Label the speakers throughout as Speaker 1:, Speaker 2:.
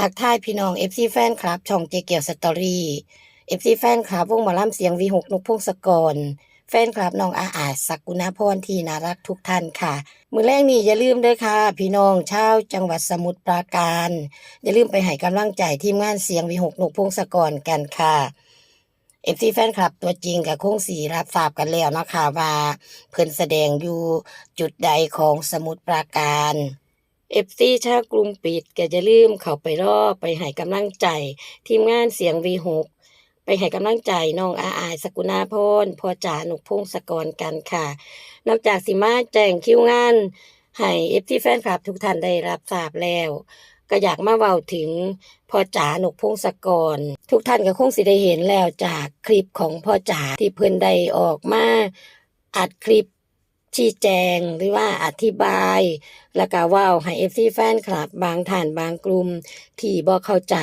Speaker 1: ทักทายพี่น้อง FC แฟนคลับ ช่องเจเกียวสตอรี่ FC แฟนคลับวงหมอลำเสียงวีหกนุกพงศกร แฟนคลับน้องอาอาสักกุณาพรที่น่ารักทุกท่านค่ะ มือแรกนี่อย่าลืมเด้วยค่ะ พี่น้องชาวจังหวัดสมุทรปราการ อย่าลืมไปให้กำลังใจทีมงานเสียงวีหกนุกพงศกรกันค่ะเอฟซีแฟนคลับตัวจริงกับคงสีรับทราบกันแล้วนะคะว่าเพิ่นแสดงอยู่จุดใดของสมุทรปราการ เอฟซีชาวกรุงปิดแกจะลืมเขาไปรอไปให้กำลังใจ ทีมงานเสียงวีหกไปให้กำลังใจน้องอาอายสกุณาพรพอจ๋าหนุกพงศกรกันค่ะ นอกจากสิมาแจ้งคิวงานให้เอฟซีแฟนคลับทุกท่านได้รับทราบแล้ว ก็อยากมาเว้าถึงพอจ๋าหนุกพงศกร ทุกท่านก็คงสิได้เห็นแล้วจากคลิปของพอจ๋าที่เพิ่นได้ออกมาอัดคลิป ชี้แจงหรือว่าอธิบาย แล้วก็ว้าให้เอฟซีแฟนคลับบางท่านบางกลุ่มที่บ่เข้าใจ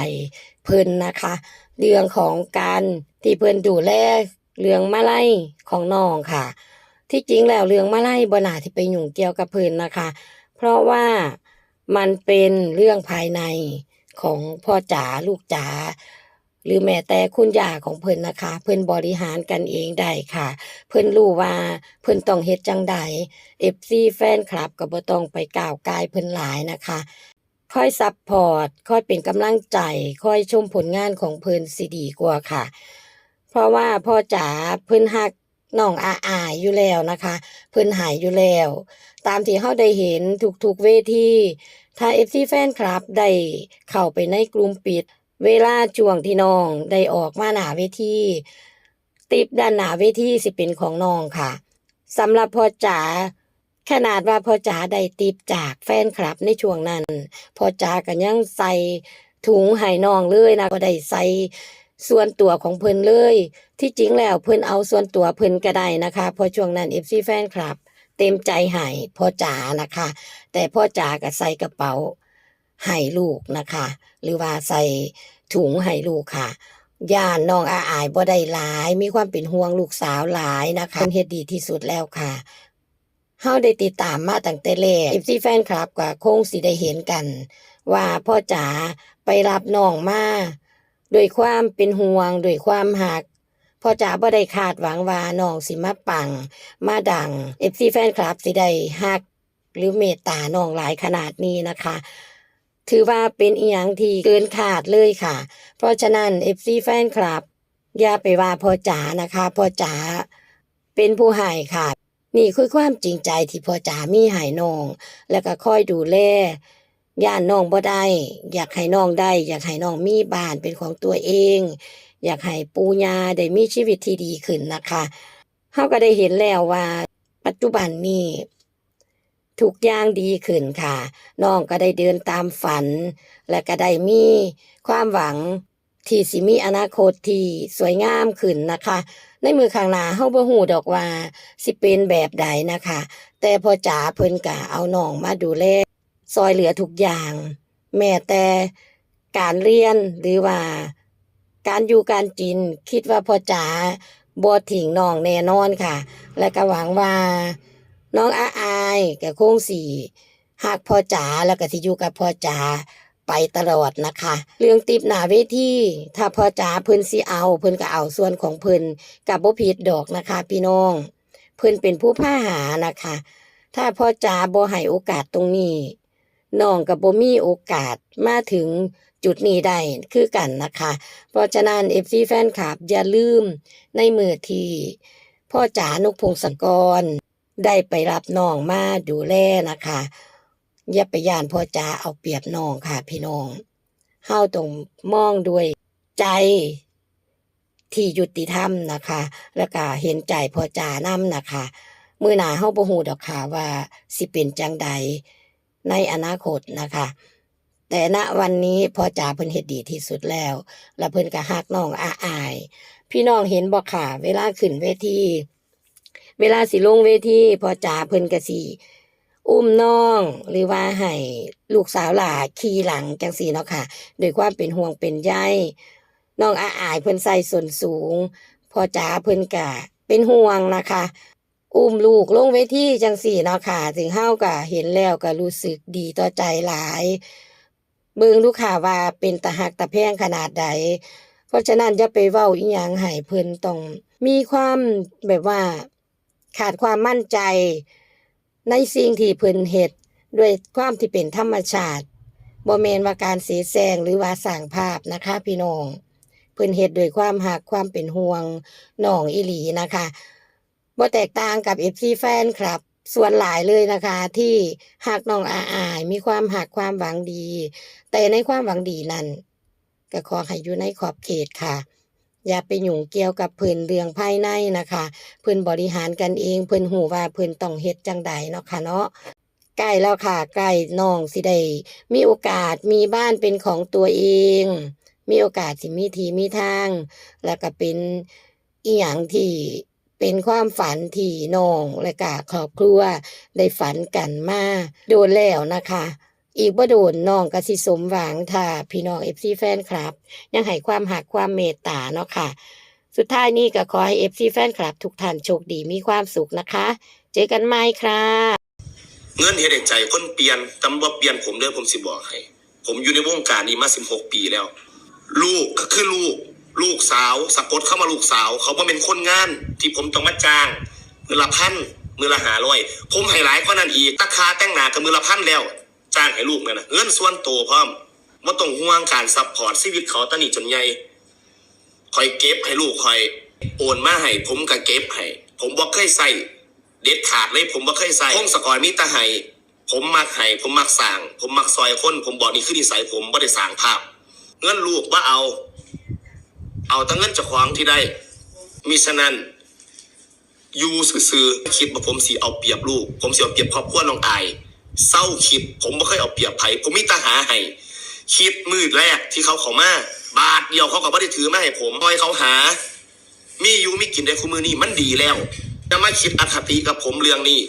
Speaker 1: เพิ่นนะคะ เรื่องของการที่เพิ่นดูแลเรื่องมาไล่ของน้องค่ะ ที่จริงแล้วเรื่องมาไล่บ่น่าที่ไปยุ่งเกี่ยวกับเพิ่นนะคะ เพราะว่ามันเป็นเรื่องภายในของพ่อจ๋าลูกจ๋า หรือแม้แต่คุณย่าของเพิ่นนะคะ เพิ่นบริหารกันเองได้ค่ะ เพิ่นรู้ว่าเพิ่นต้องเฮ็ดจังใด FC แฟนคลับก็บ่ต้องไปก้าวกายเพิ่นหลายนะคะค่อยซัพพอร์ตค่อยเป็นกำลังใจค่อยชมผลงานของเพิ่นสิดีกว่าค่ะ เพราะว่าพ่อจ๋าเพิ่นฮักน้องอาอายอยู่แล้วนะคะ เพิ่นหายอยู่แล้ว ตามที่เฮาได้เห็นทุกๆเวทีถ้า FC แฟนคลับได้เข้าไปในกลุ่มปิด เวลาช่วงที่น้องได้ออกมาหน้าเวทีติปด้านหน้าเวทีสิเป็นของน้องค่ะสำหรับพ่อจ๋าขนาดว่าพ่อจ๋าได้ติปจากแฟนคลับในช่วงนั้นพ่อจ๋าก็ยังใส่ถุงให้น้องเลยนะก็ได้ใส่ส่วนตัวของเพิ่นเลย ที่จริงแล้วเพิ่นเอาส่วนตัวเพิ่นก็ได้นะคะพราะช่วงนั้น FC แฟนคลับ เต็มใจให้พ่อจ๋านะคะ แต่พ่อจ๋าก็ใส่กระเป๋า ให้ลูกนะคะ หรือว่าใส่ถุงให้ลูกค่ะย่านน้องอาอายบ่ได้หลาย มีความเป็นห่วงลูกสาวหลายนะคะเพิ่นเฮ็ดดีที่สุดแล้วค่ะเฮาได้ติดตามมาตั้งแต่แรก FC แฟนคลับก็คงสิได้เห็นกัน ว่าพ่อจ๋าไปรับน้องมาด้วยความเป็นห่วงด้วยความหักพ่อจ๋าบ่ได้คาดหวังว่าน้องสิมาปัง มาดัง FC แฟนคลับสิได้ฮัก หรือเมตตาน้องหลายขนาดนี้นะคะ ถือว่าเป็นอีหยังที่เกินขาดเลยค่ะ เพราะฉะนั้น FC แฟนคลับ อย่าไปว่าพ่อจ๋านะคะพ่อจ๋าเป็นผู้ให้ค่ะ นี่คือความจริงใจที่พ่อจ๋ามีให้น้อง แล้วก็คอยดูแลย่านน้องบ่ได้ อยากให้น้องได้ อยากให้น้องมีบ้านเป็นของตัวเอง อยากให้ปู่ย่าได้มีชีวิตที่ดีขึ้นนะคะเฮาก็ได้เห็นแล้วว่า ปัจจุบันนี้ ทุกอย่างดีขึ้นค่ะ น้องก็ได้เดินตามฝัน และก็ได้มีความหวังที่สิมีอนาคตที่สวยงามขึ้นนะคะ ในมือข้างหน้าเฮาบ่ฮู้ดอกว่า สิเป็นแบบใดนะคะ แต่พอจ๋าเพิ่นก็เอาน้องมาดูแลซอยเหลือทุกอย่าง แม้แต่การเรียนหรือว่า การอยู่การกิน คิดว่าพอจ๋าบ่ทิ้งน้องแน่นอนค่ะ และก็หวังว่า น้องอาอายก็คงสิหักพ่อจ๋าแล้วก็สิอยู่กับพ่อจ๋าไปตลอดนะคะ เรื่องติบหนาเวทีถ้าพ่อจ๋าเพิ่นสิเอา เพิ่นก็เอาส่วนของเพิ่นกับบ่ผิดดอกนะคะ พี่น้อง เพิ่นเป็นผู้พาหานะคะ ถ้าพ่อจ๋าบ่ให้โอกาสตรงนี้น้องก็บ่มีโอกาสมาถึงจุดนี้ได้คือกันนะคะ เพราะฉะนั้น FC แฟนคลับอย่าลืมในมือที่พ่อจ๋านกพงศกร ได้ไปรับน้องมาดูแลนะคะอย่าไปย่านพ่อจ๋าเอาเปรียบน้องค่ะ พี่น้องเฮาต้องมองด้วยใจที่ยุติธรรมนะคะ แล้วก็เห็นใจพ่อจ๋านำนะคะมื้อหน้าเฮาบ่ฮู้ดอกค่ะว่าสิเป็นจังใดในอนาคตนะคะ แต่ณวันนี้พ่อจ๋าเพิ่นเฮ็ดดีที่สุดแล้ว แล้วเพิ่นก็ฮักน้องอาอาย พี่น้องเห็นบ่ค่ะ เวลาขึ้นเวที เวลาสิลงเวทีพ่อจ๋าเพิ่นก็สิอุ้มน้อง หรือว่าให้ลูกสาวหลาขี่หลังจังซี่เนาะค่ะด้วยความเป็นห่วงเป็นใยน้องอาอายเพิ่นใส่ส้นสูงพ่อจ๋าเพิ่นก็เป็นห่วงนะคะ อุ้มลูกลงเวทีจังสี่เนาะค่ะถึงเฮาก็เห็นแล้วก็รู้สึกดีต่อใจหลายเบิ่งลูกค้าว่าเป็นตาหักตาแพงขนาดใด เพราะฉะนั้นอย่าไปเว้าอีหยังให้เพิ่นต้องมีความแบบว่า ขาดความมั่นใจ ในสิ่งที่เพิ่นเฮ็ดด้วยความที่เป็นธรรมชาติบ่แมนว่าการเสแสร้งหรือว่าสร้างภาพนะคะพี่น้องเพิ่นเฮ็ดด้วยความหักความเป็นห่วงน้องอีหลีนะคะบ่แตกต่างกับ FC แฟนครับ ส่วนหลายเลยนะคะ ที่หักน้องอาอาย มีความหักความหวังดี แต่ในความหวังดีนั้นก็ขอให้อยู่ในขอบเขตค่ะ อย่าไปยุ่งเกี่ยวกับเพิ่นเรื่องภายในนะคะ เพิ่นบริหารกันเองเพิ่นหูว่าเพิ่นต้องเฮ็ดจังใดเนาะค่ะเนาะใกล้แล้วค่ะใกล้น้องสิได้มีโอกาสมีบ้านเป็นของตัวเอง มีโอกาสสิมีทีมีทาง แล้วก็เป็นอีหยังที่เป็นความฝันที่น้องและก็ครอบครัวได้ฝันกันมาโดนแล้วนะคะ อีกบ่โดนน้องกสิสมหวังถ้าพี่น้อง FC แฟนคลับ ยังให้ความหักความเมตตาเนาะค่ะ สุดท้ายนี้ก็ขอให้ FC แฟนคลับ ทุกท่านโชคดีมีความสุขนะคะ เจอกันใหม่ค่ะ
Speaker 2: เงินเฮ็ดให้ใจคนเปลี่ยนตำบ่าเปลี่ยนผมเด้อผมสิบอกให้ ผมอยู่ในวงการนี้มา 16 ปีแล้ว ลูกก็คือลูก ลูกสาวสะกดเข้ามาลูกสาว เขาบ่เป็นคนงาน ที่ผมต้องมาจ้าง มือละพันมือละหาร้อย ผมให้หลายกว่านั้นอีกราคาแต่งหนาก็มือละพันแล้ว จ้างให้ลูกนั่นน่ะเงินส่วนตัวพร้อมบ่ต้องห่วงการซัพพอร์ตชีวิตเขาตอนนี้จนใหญ่คอยเก็บให้ลูกคอยโอนมาให้ผมก็เก็บให้ผมบ่เคยใส่เด็ดขาดเลยผมบ่เคยใส่พงศกรมีตาไห้ผมมักไห้ผมมักสร้างผมมักซอยคนผมบอกนี่คือนิสัยผมบ่ได้สร้างภาพ เงินลูกว่าเอา เอาแต่เงินเจ้าของที่ได้มิฉะนั้นอยู่ซื่อๆคิดว่าผมสิเอาเปรียบลูก ผมสิเอาเปรียบครอบครัวน้องอาย เศร้าคิด ผมไม่เคยเอาเปรียบไผ่ผมมีตาหาให้คิดมืดแรกที่เขาเข้ามา บาทเดียวเขาก็บ่ได้ถือมาให้ผมพอยเขาหา มีอยู่มีกินได้คู่มือนี่มันดีแล้วจะมาคิดอคติกับผมเรื่องนี้